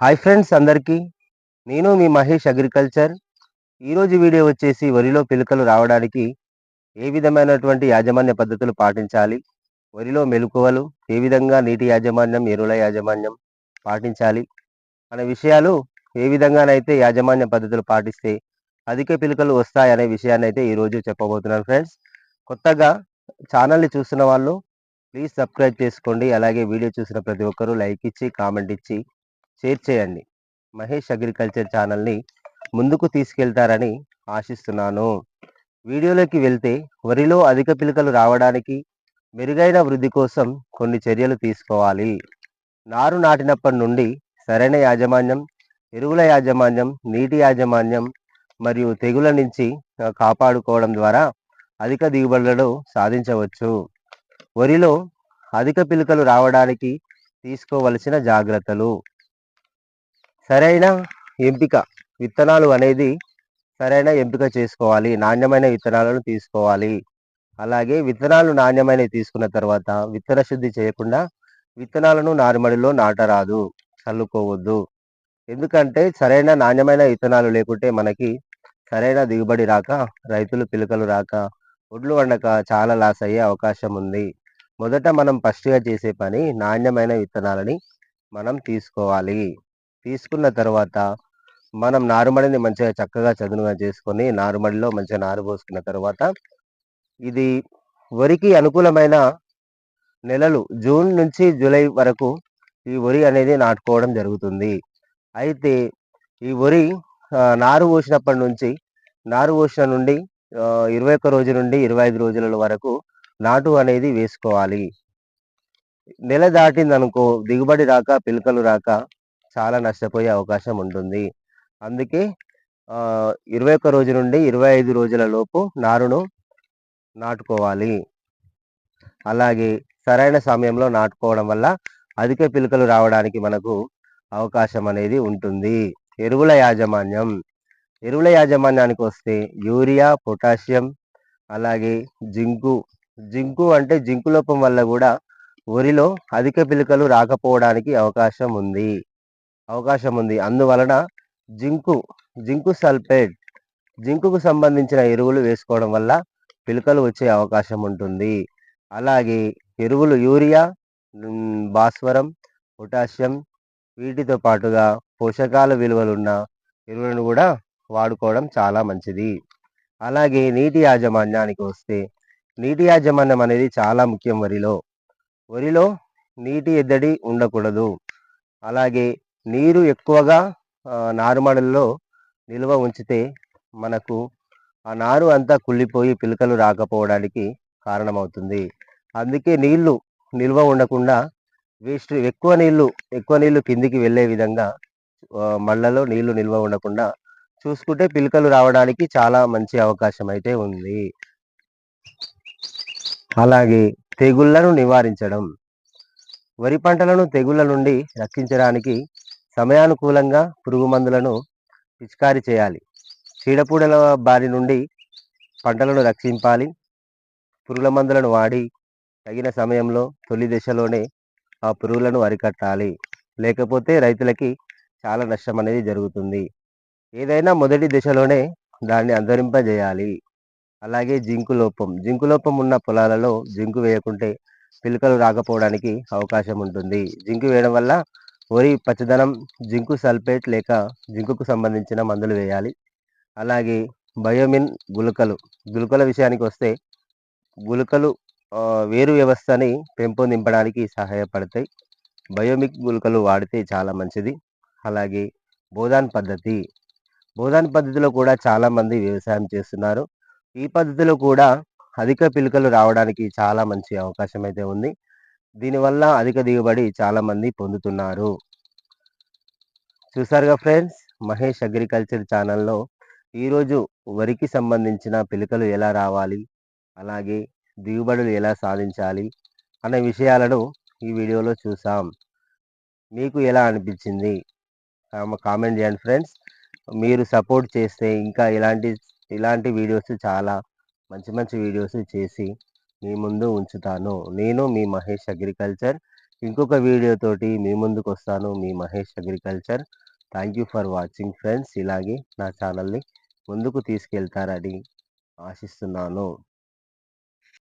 Hi friends అందరికీ నేను మీ మహేష్ అగ్రికల్చర్. ఈరోజు వీడియో వచ్చేసి వరిలో పిలుకలు రావడానికి ఏ విధమైనటువంటి యాజమాన్య పద్ధతులు పాటించాలి? వరిలో మెలకువలు ఏ విధంగా నీటి యాజమాన్యం ఎరువుల యాజమాన్యం పాటించాలి? అనే విషయాలు ఏ విధంగానైతే యాజమాన్య పద్ధతులు పాటిస్తే అధిక పిలుకలు వస్తాయనే విషయాన్ని అయితే ఈరోజు చెప్పబోతున్నాను ఫ్రెండ్స్ కొత్తగా ఛానల్ని చూస్తున్న వాళ్ళు ప్లీజ్ సబ్స్క్రైబ్ చేసుకోండి. అలాగే వీడియో చూసిన ప్రతి ఒక్కరూ లైక్ ఇచ్చి కామెంట్ ఇచ్చి షేర్ చేయండి. మహేష్ అగ్రికల్చర్ ఛానల్ని ముందుకు తీసుకెళ్తారని ఆశిస్తున్నాను. వీడియోలోకి వెళ్తే వరిలో అధిక పిలకలు రావడానికి మెరుగైన వృద్ధి కోసం కొన్ని చర్యలు తీసుకోవాలి. నారు నాటినప్పటి నుండి సరైన యాజమాన్యం ఎరువుల యాజమాన్యం నీటి యాజమాన్యం మరియు తెగుల నుంచి కాపాడుకోవడం ద్వారా అధిక దిగుబడులను సాధించవచ్చు. వరిలో అధిక పిలుకలు రావడానికి తీసుకోవలసిన జాగ్రత్తలు. సరైన ఎంపిక విత్తనాలు అనేది సరైన ఎంపిక చేసుకోవాలి. నాణ్యమైన విత్తనాలను తీసుకోవాలి. అలాగే విత్తనాలు నాణ్యమైనవి తీసుకున్న తర్వాత విత్తన శుద్ధి చేయకుండా విత్తనాలను నారుమడిలో నాటరాదు చల్లుకోవద్దు. ఎందుకంటే సరైన నాణ్యమైన విత్తనాలు లేకుంటే మనకి సరైన దిగుబడి రాక రైతులు పిలకలు రాక ఒడ్లు వండక చాలా లాస్ అయ్యే అవకాశం ఉంది. మొదట మనం ఫస్ట్గా చేసే పని నాణ్యమైన విత్తనాలని మనం తీసుకోవాలి. తీసుకున్న తర్వాత మనం నారుమడిని మంచిగా చక్కగా చదునుగా చేసుకొని నారుమడిలో మంచిగా నారు పోసుకున్న తర్వాత ఇది వరికి అనుకూలమైన నెలలు జూన్ నుంచి జూలై వరకు ఈ వరి అనేది నాటుకోవడం జరుగుతుంది. అయితే ఈ వరి నారు పోసినప్పటి నుంచి నారు పోసిన నుండి ఇరవై ఒక్క రోజు నుండి ఇరవై ఐదు రోజుల వరకు నాటు అనేది వేసుకోవాలి. నెల దాటిందనుకో దిగుబడి రాక పిలకలు రాక చాలా నష్టపోయే అవకాశం ఉంటుంది. అందుకే ఇరవై ఒక్క రోజు నుండి ఇరవై ఐదు రోజుల లోపు నారును నాటుకోవాలి. అలాగే సరైన సమయంలో నాటుకోవడం వల్ల అధిక పిలుకలు రావడానికి మనకు అవకాశం అనేది ఉంటుంది. ఎరువుల యాజమాన్యం. ఎరువుల యాజమాన్యానికి వస్తే యూరియా పొటాషియం అలాగే జింకు. జింకు అంటే జింకు లోపం వల్ల కూడా వరిలో అధిక పిలుకలు రాకపోవడానికి అవకాశం ఉంది. అవకాశం ఉంది అందువలన జింకు జింకు సల్ఫేట్ జింకుకు సంబంధించిన ఎరువులు వేసుకోవడం వల్ల పిలకలు వచ్చే అవకాశం ఉంటుంది అలాగే ఎరువులు యూరియా భాస్వరం పొటాషియం వీటితో పాటుగా పోషకాల విలువలున్న ఎరువులను కూడా వాడుకోవడం చాలా మంచిది. అలాగే నీటి యాజమాన్యానికి వస్తే నీటి యాజమాన్యం అనేది చాలా ముఖ్యం వరిలో. వరిలో నీటి ఎద్దడి ఉండకూడదు. అలాగే నీరు ఎక్కువగా నారుమడల్లో నిల్వ ఉంచితే మనకు ఆ నారు అంతా కుళ్ళిపోయి పిలకలు రాకపోవడానికి కారణమవుతుంది. అందుకే నీళ్ళు నిల్వ ఉండకుండా వేస్ట్ ఎక్కువ నీళ్ళు ఎక్కువ నీళ్ళు కిందికి వెళ్ళే విధంగా మళ్ళలో నీళ్ళు నిల్వ ఉండకుండా చూసుకుంటే పిలకలు రావడానికి చాలా మంచి అవకాశం అయితే ఉంది. అలాగే తెగుళ్ళను నివారించడం. వరి పంటలను తెగుళ్ళ నుండి రక్షించడానికి సమయానుకూలంగా పురుగు మందులను పిచికారీ చేయాలి. చీడపూడల బారి నుండి పంటలను రక్షింపాలి. పురుగుల మందులను వాడి తగిన సమయంలో తొలి దశలోనే ఆ పురుగులను అరికట్టాలి. లేకపోతే రైతులకి చాలా నష్టం అనేది జరుగుతుంది. ఏదైనా మొదటి దశలోనే దాన్ని అంతరింపజేయాలి. అలాగే జింకు లోపం. జింకు లోపం ఉన్న పొలాలలో జింకు వేయకుంటే పిలకలు రాకపోవడానికి అవకాశం ఉంటుంది. జింకు వేయడం వల్ల వరి పచ్చదనం జింకు సల్ఫేట్ లేక జింకుకు సంబంధించిన మందులు వేయాలి. అలాగే బయోమిన్ గుళికలు గుళికల విషయానికి వస్తే గుళికలు వేరు వ్యవస్థని పెంపొందింపడానికి సహాయపడతాయి. బయోమిక్ గుళికలు వాడితే చాలా మంచిది. అలాగే బోధాన్ పద్ధతి. బోధాన్ పద్ధతిలో కూడా చాలామంది వ్యవసాయం చేస్తున్నారు. ఈ పద్ధతిలో కూడా అధిక పిలుకలు రావడానికి చాలా మంచి అవకాశం అయితే ఉంది. దీనివల్ల అధిక దిగుబడి చాలామంది పొందుతున్నారు. చూసారుగా ఫ్రెండ్స్ మహేష్ అగ్రికల్చర్ ఛానల్లో ఈరోజు వరికి సంబంధించిన పిలకలు ఎలా రావాలి అలాగే దిగుబడులు ఎలా సాధించాలి అనే విషయాలను ఈ వీడియోలో చూసాం. మీకు ఎలా అనిపించింది? కామెంట్ చేయండి ఫ్రెండ్స్. మీరు సపోర్ట్ చేస్తే ఇంకా ఇలాంటి ఇలాంటి వీడియోస్ చాలా మంచి మంచి వీడియోస్ చేసి మీ ముందు ఉంచుతాను. నేను మీ మహేష్ అగ్రికల్చర్. ఇంకొక వీడియోతోటి మీ ముందుకు వస్తాను మీ Mahesh agriculture. Thank you for watching friends. ఇలాగే నా ఛానల్ని ముందుకు తీసుకెళ్తారని ఆశిస్తున్నాను.